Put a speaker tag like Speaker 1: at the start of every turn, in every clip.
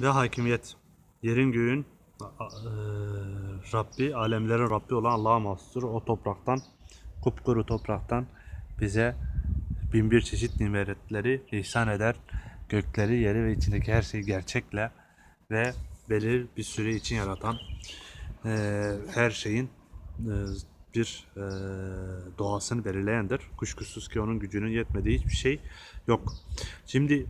Speaker 1: ve hakimiyet. Yerin göğün eee, Rabbi, alemlerin Rabbi olan Allah'a mahsustur. O topraktan, kupkuru topraktan bize bin bir çeşit nimetleri ihsan eder. Gökleri, yeri ve içindeki her şeyi gerçekle ve belirli bir süre için yaratan eee, her şeyin eee, bir eee, doğasını belirleyendir. Kuşkusuz ki onun gücünün yetmediği hiçbir şey yok. Şimdi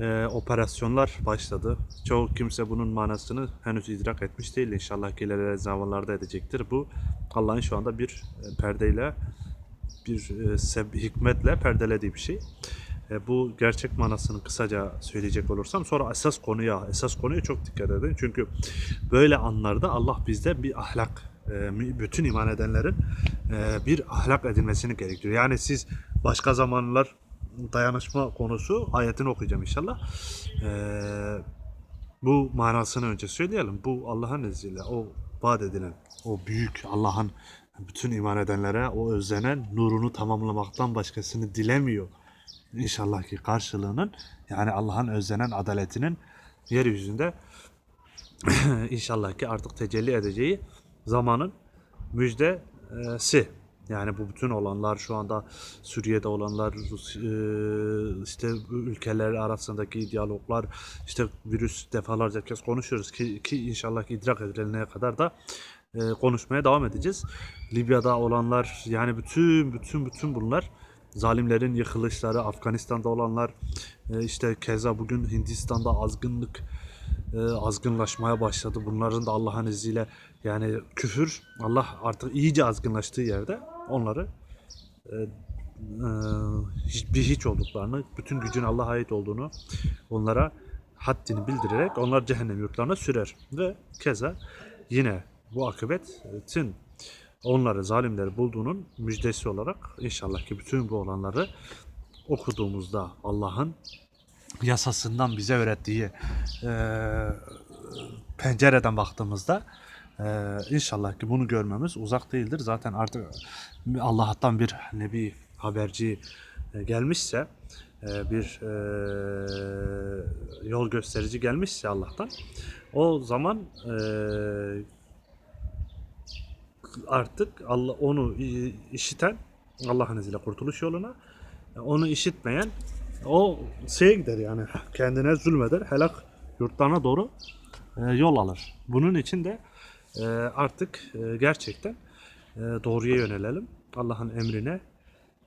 Speaker 1: eee, operasyonlar başladı. Çoğu kimse bunun manasını henüz idrak etmiş değil. İnşallah ilerleyen zamanlarda edecektir. Bu Allah'ın şu anda bir e, perdeyle bir e, seb- hikmetle perdelediği bir şey. E, bu gerçek manasını kısaca söyleyecek olursam sonra esas konuya esas konuya çok dikkat edin. Çünkü böyle anlarda Allah bizde bir ahlak e, bütün iman edenlerin e, bir ahlak edinmesini gerektiriyor. Yani siz başka zamanlar dayanışma konusu ayetini okuyacağım inşallah. E, bu manasını önce söyleyelim. Bu Allah'ın izniyle o vaat edilen o büyük Allah'ın bütün iman edenlere o özlenen nurunu tamamlamaktan başkasını dilemiyor. İnşallah ki karşılığının yani Allah'ın özlenen adaletinin yeryüzünde inşallah ki artık tecelli edeceği zamanın müjdesi. Yani bu bütün olanlar şu anda Suriye'de olanlar, Rus, e, işte ülkeler arasındaki diyaloglar, işte virüs defalarca kez konuşuyoruz ki, ki inşallah ki idrak edilene kadar da e, konuşmaya devam edeceğiz. Libya'da olanlar yani bütün bütün bütün bunlar zalimlerin yıkılışları, Afganistan'da olanlar, e, işte keza bugün Hindistan'da azgınlık e, azgınlaşmaya başladı. Bunların da Allah'ın izniyle yani küfür Allah artık iyice azgınlaştığı yerde onları e, e, bir hiç olduklarını, bütün gücün Allah'a ait olduğunu onlara haddini bildirerek onlar cehennem yurtlarına sürer. Ve keza yine bu akıbetin onları zalimleri bulduğunun müjdesi olarak inşallah ki bütün bu olanları okuduğumuzda Allah'ın yasasından bize öğrettiği e, pencereden baktığımızda e, inşallah ki bunu görmemiz uzak değildir. Zaten artık Allah'tan bir nebi haberci e, gelmişse e, bir e, yol gösterici gelmişse Allah'tan o zaman artık Allah onu işiten Allah'ın izniyle kurtuluş yoluna onu işitmeyen o şeye gider yani kendine zulmeder helak yurtlarına doğru yol alır. Bunun için de artık e, gerçekten e, doğruya yönelelim. Allah'ın emrine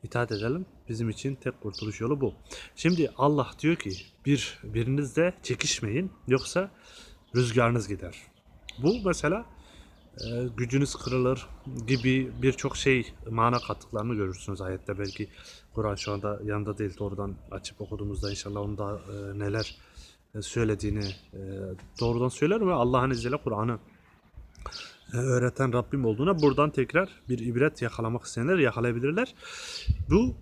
Speaker 1: itaat edelim. Bizim için tek kurtuluş yolu bu. Şimdi Allah diyor ki bir birinizle çekişmeyin yoksa rüzgarınız gider. Bu mesela e, gücünüz kırılır gibi birçok şey mana kattıklarını görürsünüz ayette belki Kur'an şu anda yanında değil doğrudan açıp okuduğumuzda inşallah onda neler söylediğini doğrudan söyler ve Allah'ın izniyle Kur'an'ı öğreten Rabbim olduğuna buradan tekrar bir ibret yakalamak isteyenler yakalayabilirler. Bu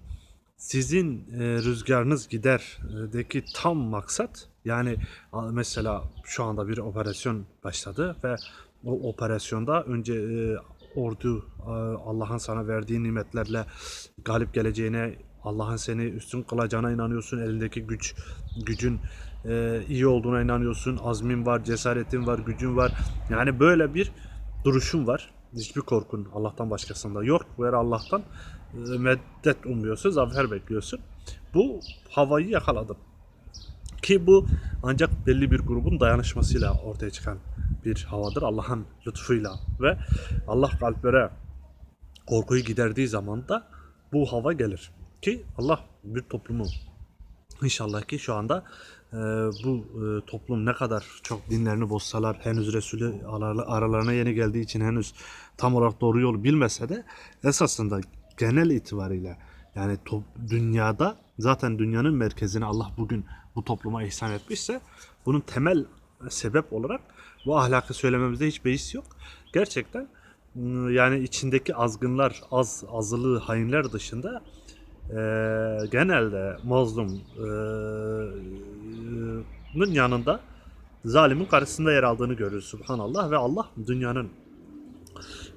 Speaker 1: sizin e, rüzgarınız giderdeki tam maksat yani mesela şu anda bir operasyon başladı ve o operasyonda önce e, ordu e, Allah'ın sana verdiği nimetlerle galip geleceğine Allah'ın seni üstün kılacağına inanıyorsun elindeki güç gücün e, iyi olduğuna inanıyorsun. Azmin var cesaretin var gücün var. Yani böyle bir duruşun var. Hiçbir korkun Allah'tan başkasında yok. Ve Allah'tan e, meddet umuyorsun zafer bekliyorsun. Bu havayı yakaladım. Ki bu ancak belli bir grubun dayanışmasıyla ortaya çıkan bir havadır. Allah'ın lütfuyla. Ve Allah kalplere korkuyu giderdiği zaman da bu hava gelir. Ki Allah bir toplumu inşallah ki şu anda e, bu e, toplum ne kadar çok dinlerini bozsalar henüz Resulü aralarına yeni geldiği için henüz tam olarak doğru yolu bilmese de esasında genel itibariyle yani to- dünyada zaten dünyanın merkezini Allah bugün bu topluma ihsan etmişse bunun temel sebep olarak bu ahlakı söylememizde hiç beis yok. Gerçekten yani içindeki azgınlar, az azılı hainler dışında eee, genelde mazlum eee, nın yanında zalimin karşısında yer aldığını görürüz subhanallah ve Allah dünyanın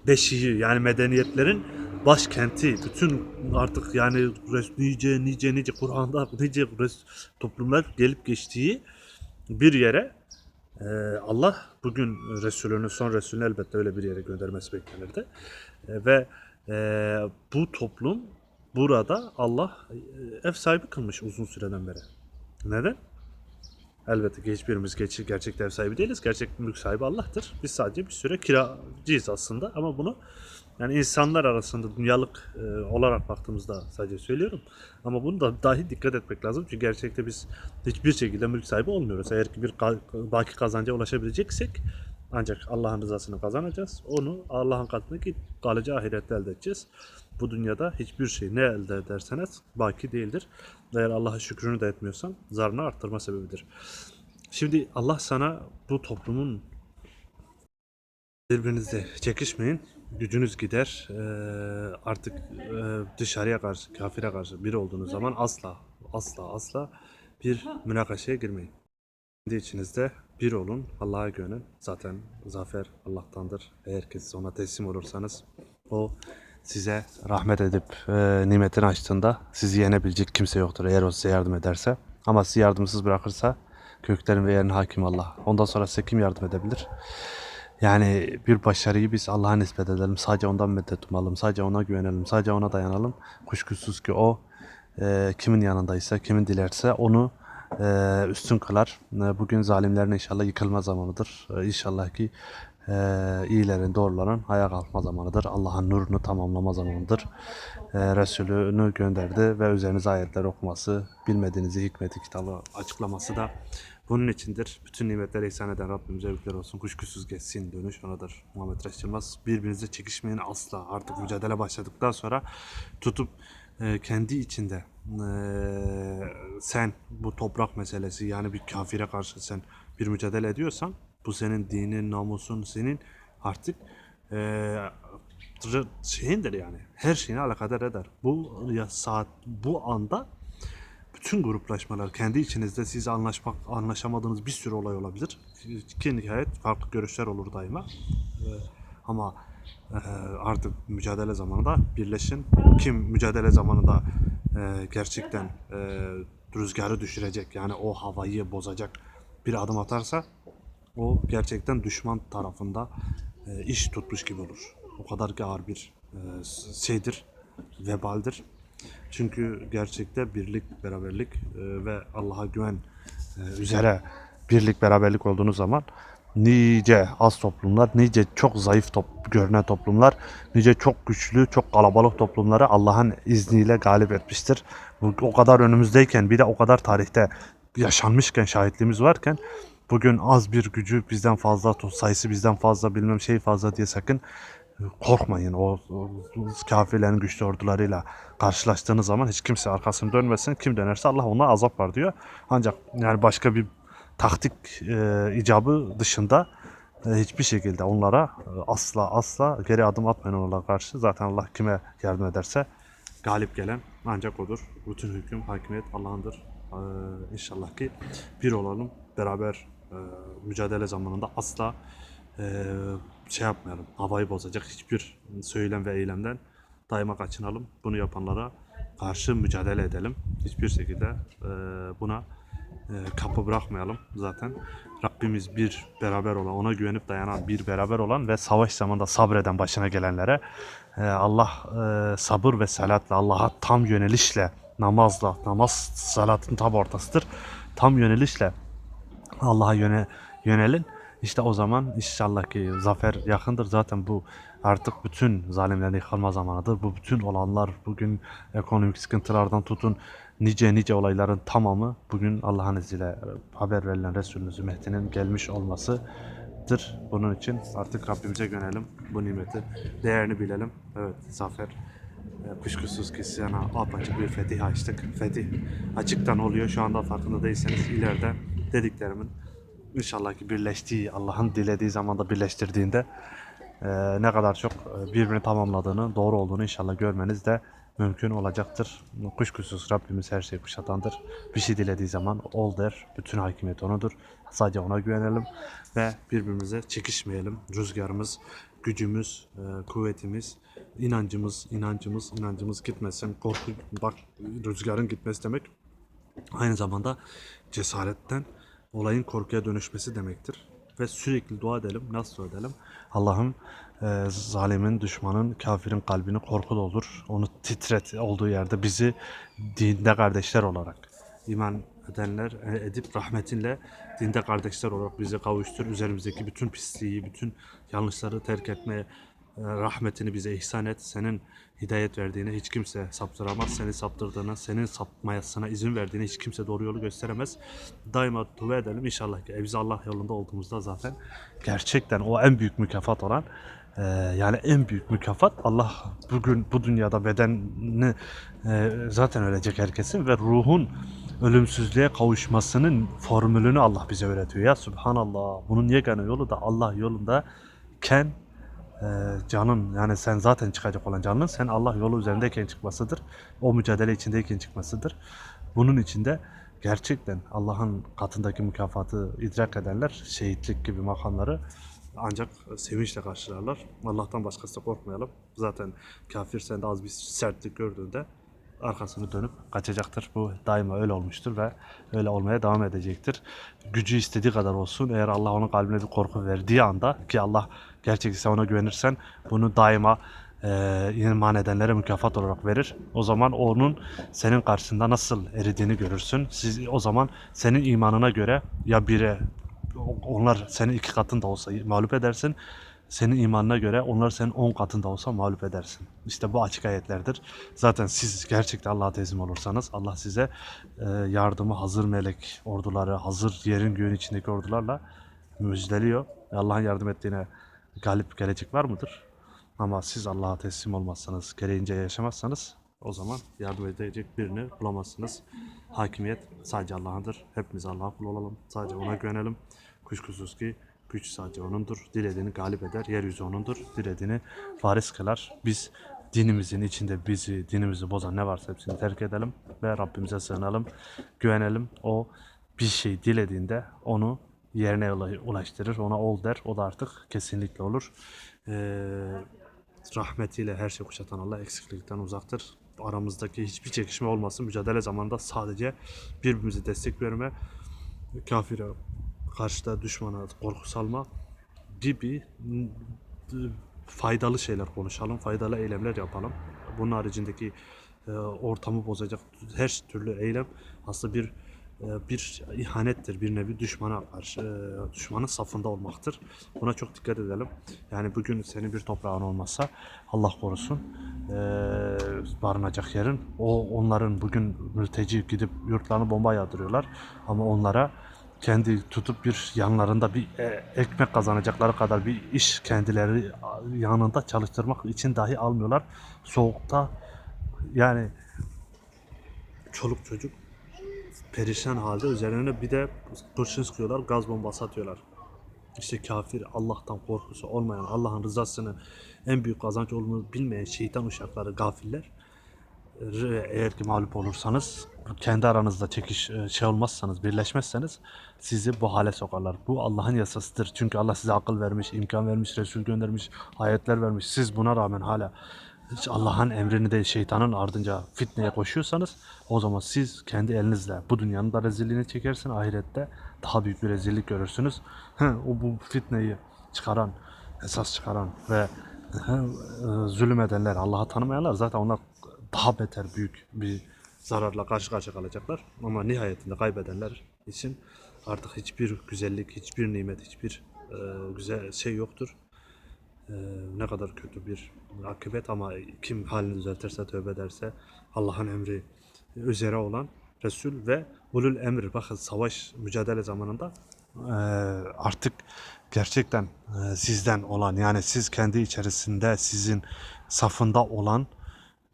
Speaker 1: beşiği yani medeniyetlerin başkenti bütün artık yani nice nice nice Kur'an'da nice toplumlar gelip geçtiği bir yere Ee, Allah bugün Resulünü, son Resulünü elbette öyle bir yere göndermesi beklenirdi. Ee, ve e, bu toplum burada Allah e, ev sahibi kılmış uzun süreden beri. Neden? Elbette ki hiçbirimiz geç, gerçekte ev sahibi değiliz. Gerçek mülk sahibi Allah'tır. Biz sadece bir süre kiracıyız aslında ama bunu yani insanlar arasında dünyalık e, olarak baktığımızda sadece söylüyorum. Ama bunu da dahi dikkat etmek lazım. Çünkü gerçekte biz hiçbir şekilde mülk sahibi olmuyoruz. Eğer ki bir baki kazanca ulaşabileceksek ancak Allah'ın rızasını kazanacağız. Onu Allah'ın katındaki kalıcı ahirette elde edeceğiz. Bu dünyada hiçbir şey ne elde ederseniz baki değildir. Eğer Allah'a şükrünü de etmiyorsan zarını arttırma sebebidir. Şimdi Allah sana bu toplumun birbirinizle çekişmeyin. Gücünüz gider. Ee, artık e, dışarıya karşı, kafire karşı bir olduğunuz zaman asla, asla, asla bir münakaşaya girmeyin. Kendi içinizde bir olun, Allah'a güvenin. Zaten zafer Allah'tandır. Eğer ki ona teslim olursanız o size rahmet edip e, nimetini açtığında sizi yenebilecek kimse yoktur eğer o size yardım ederse. Ama sizi yardımsız bırakırsa köklerin ve yerin hakim Allah. Ondan sonra size kim yardım edebilir? Yani bir başarıyı biz Allah'a nispet edelim. Sadece ondan medet umalım. Sadece ona güvenelim. Sadece ona dayanalım. Kuşkusuz ki o e, kimin yanındaysa, kimin dilerse onu e, üstün kılar. E, bugün zalimlerin inşallah yıkılma zamanıdır. E, inşallah ki e, iyilerin, doğruların ayağa kalkma zamanıdır. Allah'ın nurunu tamamlama zamanıdır. E, Resulünü gönderdi ve üzerinize ayetler okuması, bilmediğinizi hikmeti kitabı açıklaması da bunun içindir. Bütün nimetleri ihsan eden Rabbimize övgüler olsun. Kuşkusuz geçsin. Dönüş onadır. Muhammed Reis Yılmaz. Birbirinizle çekişmeyin asla. Artık mücadele başladıktan sonra tutup e, kendi içinde e, sen bu toprak meselesi yani bir kafire karşı sen bir mücadele ediyorsan bu senin dinin, namusun senin artık e, şeyindir yani. Her şeyini alakadar eder. Bu ya saat bu anda bütün gruplaşmalar kendi içinizde siz anlaşmak anlaşamadığınız bir sürü olay olabilir. Ki nihayet farklı görüşler olur daima. Ee, Ama e, artık mücadele zamanında birleşin. Kim mücadele zamanında e, gerçekten e, rüzgarı düşürecek yani o havayı bozacak bir adım atarsa o gerçekten düşman tarafında e, iş tutmuş gibi olur. O kadar ki ağır bir e, şeydir, vebaldir. Çünkü gerçekte birlik, beraberlik e, ve Allah'a güven e, üzere birlik, beraberlik olduğunuz zaman nice az toplumlar, nice çok zayıf top, görünen toplumlar, nice çok güçlü, çok kalabalık toplumları Allah'ın izniyle galip etmiştir. O kadar önümüzdeyken bir de o kadar tarihte yaşanmışken şahitliğimiz varken bugün az bir gücü bizden fazla, sayısı bizden fazla, bilmem şey fazla diye sakın korkmayın. O, o kafirlerin güçlü ordularıyla karşılaştığınız zaman hiç kimse arkasını dönmesin. Kim dönerse Allah ona azap var diyor. Ancak yani başka bir taktik e, icabı dışında e, hiçbir şekilde onlara e, asla asla geri adım atmayın onlara karşı. Zaten Allah kime yardım ederse galip gelen ancak odur. Bütün hüküm, hakimiyet Allah'ındır. E, inşallah ki bir olalım. Beraber e, mücadele zamanında asla e, şey yapmayalım. Havayı bozacak hiçbir söylem ve eylemden daima kaçınalım. Bunu yapanlara karşı mücadele edelim. Hiçbir şekilde e, buna e, kapı bırakmayalım zaten. Rabbimiz bir beraber olan, ona güvenip dayanan, bir beraber olan ve savaş zamanında sabreden başına gelenlere Allah sabır ve salatla, Allah'a tam yönelişle, namazla, namaz salatın tam ortasıdır. Tam yönelişle Allah'a yöne, yönelin. İşte o zaman inşallah ki zafer yakındır. Zaten bu artık bütün zalimlerin yıkılma zamanıdır. Bu bütün olanlar bugün ekonomik sıkıntılardan tutun nice nice olayların tamamı bugün Allah'ın izniyle haber verilen Resulünüz Mehdi'nin gelmiş olmasıdır. Bunun için artık Rabbimize yönelim. Bu nimeti değerini bilelim. Evet zafer e, kuşkusuz ki sana apaçık bir fetih açtık. Fetih açıktan oluyor. Şu anda farkında değilseniz ileride dediklerimin İnşallah ki birleştiği, Allah'ın dilediği zamanda birleştirdiğinde e, ne kadar çok e, birbirini tamamladığını, doğru olduğunu inşallah görmeniz de mümkün olacaktır. Kuşkusuz Rabbimiz her şeyi kuşatandır. Bir şey dilediği zaman ol der. Bütün hakimiyet onudur. Sadece ona güvenelim ve birbirimize çekişmeyelim. Rüzgarımız, gücümüz, e, kuvvetimiz, inancımız, inancımız, inancımız gitmesin. Korku, bak rüzgarın gitmesi demek aynı zamanda cesaretten olayın korkuya dönüşmesi demektir. Ve sürekli dua edelim. Nasıl edelim? Allah'ım e, zalimin, düşmanın, kafirin kalbini korku doldur. Onu titret olduğu yerde bizi dinde kardeşler olarak iman edenler e, edip rahmetinle dinde kardeşler olarak bize kavuştur. Üzerimizdeki bütün pisliği, bütün yanlışları terk etmeye rahmetini bize ihsan et. Senin hidayet verdiğini hiç kimse saptıramaz. Seni saptırdığını, senin sapmayasına izin verdiğini hiç kimse doğru yolu gösteremez. Daima dua edelim. İnşallah ki biz Allah yolunda olduğumuzda zaten gerçekten o en büyük mükafat olan e, yani en büyük mükafat Allah bugün bu dünyada bedenini e, zaten ölecek herkesin ve ruhun ölümsüzlüğe kavuşmasının formülünü Allah bize öğretiyor. Ya Subhanallah. Bunun yegane yolu da Allah yolunda ken e, canın yani sen zaten çıkacak olan canın sen Allah yolu üzerindeyken çıkmasıdır. O mücadele içindeyken çıkmasıdır. Bunun içinde gerçekten Allah'ın katındaki mükafatı idrak edenler şehitlik gibi makamları ancak sevinçle karşılarlar. Allah'tan başkası da korkmayalım. Zaten kafir sende az bir sertlik gördüğünde arkasını dönüp kaçacaktır. Bu daima öyle olmuştur ve öyle olmaya devam edecektir. Gücü istediği kadar olsun. Eğer Allah onun kalbine bir korku verdiği anda ki Allah gerçekten ona güvenirsen bunu daima e, iman edenlere mükafat olarak verir. O zaman onun senin karşısında nasıl eridiğini görürsün. Siz o zaman senin imanına göre ya bire onlar senin iki katın da olsa mağlup edersin. Senin imanına göre onlar senin on katında olsa mağlup edersin. İşte bu açık ayetlerdir. Zaten siz gerçekten Allah'a teslim olursanız Allah size e, yardımı hazır melek orduları, hazır yerin göğün içindeki ordularla müjdeliyor. Allah'ın yardım ettiğine galip gelecek var mıdır? Ama siz Allah'a teslim olmazsanız, gereğince yaşamazsanız o zaman yardım edecek birini bulamazsınız. Hakimiyet sadece Allah'ındır. Hepimiz Allah'a kul olalım. Sadece ona güvenelim. Kuşkusuz ki güç sadece O'nundur. Dilediğini galip eder. Yeryüzü O'nundur. Dilediğini varis kılar. Biz dinimizin içinde bizi, dinimizi bozan ne varsa hepsini terk edelim ve Rabbimize sığınalım. Güvenelim. O bir şey dilediğinde onu yerine ula- ulaştırır. Ona ol der. O da artık kesinlikle olur. Ee, rahmetiyle her şey kuşatan Allah eksiklikten uzaktır. Aramızdaki hiçbir çekişme olmasın. Mücadele zamanında sadece birbirimize destek verme, kafire karşıda düşmana korku salma gibi faydalı şeyler konuşalım, faydalı eylemler yapalım. Bunun haricindeki e, ortamı bozacak her türlü eylem aslında bir e, bir ihanettir, bir nevi düşmana karşı, e, düşmanın safında olmaktır. Buna çok dikkat edelim. Yani bugün senin bir toprağın olmazsa Allah korusun e, barınacak yerin. O onların bugün mülteci gidip yurtlarını bomba yağdırıyorlar. Ama onlara kendi tutup bir yanlarında bir e, ekmek kazanacakları kadar bir iş kendileri yanında çalıştırmak için dahi almıyorlar. Soğukta yani çoluk çocuk perişan halde üzerine bir de kurşun sıkıyorlar, gaz bombası atıyorlar. İşte kafir, Allah'tan korkusu olmayan, Allah'ın rızasını en büyük kazanç olduğunu bilmeyen şeytan uşakları, gafiller eğer ki mağlup olursanız kendi aranızda çekiş e, şey olmazsanız birleşmezseniz sizi bu hale sokarlar. Bu Allah'ın yasasıdır. Çünkü Allah size akıl vermiş, imkan vermiş, Resul göndermiş, ayetler vermiş. Siz buna rağmen hala Allah'ın emrini de şeytanın ardınca fitneye koşuyorsanız o zaman siz kendi elinizle bu dünyanın da rezilliğini çekersin ahirette daha büyük bir rezillik görürsünüz. O bu fitneyi çıkaran, esas çıkaran ve e, zulüm edenler, Allah'ı tanımayanlar zaten onlar daha beter büyük bir zararla karşı karşıya kalacaklar. Ama nihayetinde kaybedenler için artık hiçbir güzellik, hiçbir nimet, hiçbir e, güzel şey yoktur. E, ne kadar kötü bir akıbet ama kim halini düzeltirse, tövbe ederse Allah'ın emri üzere olan Resul ve ulul emri. Bakın savaş mücadele zamanında e, artık gerçekten e, sizden olan yani siz kendi içerisinde sizin safında olan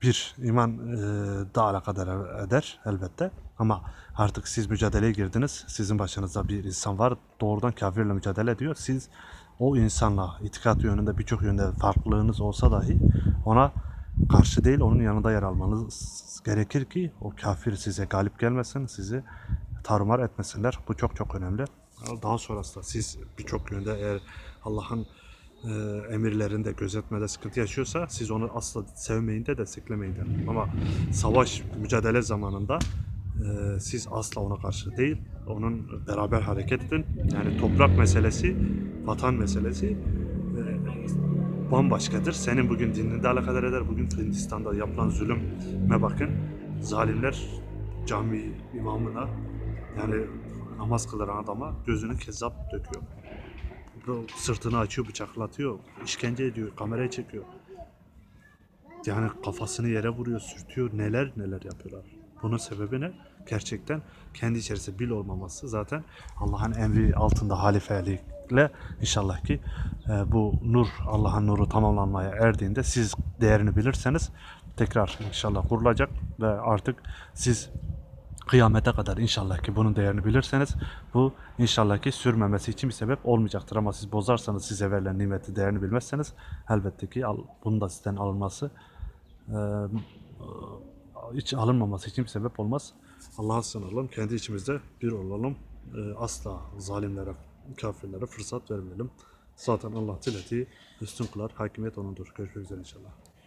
Speaker 1: bir iman e, da alakadar eder elbette. Ama artık siz mücadeleye girdiniz. Sizin başınızda bir insan var. Doğrudan kafirle mücadele ediyor. Siz o insanla itikat yönünde birçok yönde farklılığınız olsa dahi ona karşı değil onun yanında yer almanız gerekir ki o kafir size galip gelmesin, sizi tarumar etmesinler. Bu çok çok önemli. Daha sonrasında siz birçok yönde eğer Allah'ın e, emirlerinde gözetmede sıkıntı yaşıyorsa siz onu asla sevmeyin de desteklemeyin de. Ama savaş mücadele zamanında Ee, siz asla ona karşı değil, onun beraber hareket edin. Yani toprak meselesi, vatan meselesi e, bambaşkadır. Senin bugün dininde alakadar eder. Bugün Hindistan'da yapılan zulüme bakın. Zalimler cami imamına yani namaz kılan adama gözünü kezzap döküyor. Sırtını açıyor, bıçaklatıyor, işkence ediyor, kameraya çekiyor. Yani kafasını yere vuruyor, sürtüyor. Neler neler yapıyorlar. Bunun sebebi ne? Gerçekten kendi içerisinde bil olmaması zaten Allah'ın emri altında halifelikle inşallah ki e, bu nur Allah'ın nuru tamamlanmaya erdiğinde siz değerini bilirseniz tekrar inşallah kurulacak ve artık siz kıyamete kadar inşallah ki bunun değerini bilirseniz bu inşallah ki sürmemesi için bir sebep olmayacaktır ama siz bozarsanız size verilen nimeti değerini bilmezseniz elbette ki bunun da sizden alınması e, hiç alınmaması için bir sebep olmaz. Allah'a sığınalım. Kendi içimizde bir olalım. E, asla zalimlere, kafirlere fırsat vermeyelim. Zaten Allah dilediği üstün kılar. Hakimiyet O'nundur. Görüşmek üzere inşallah.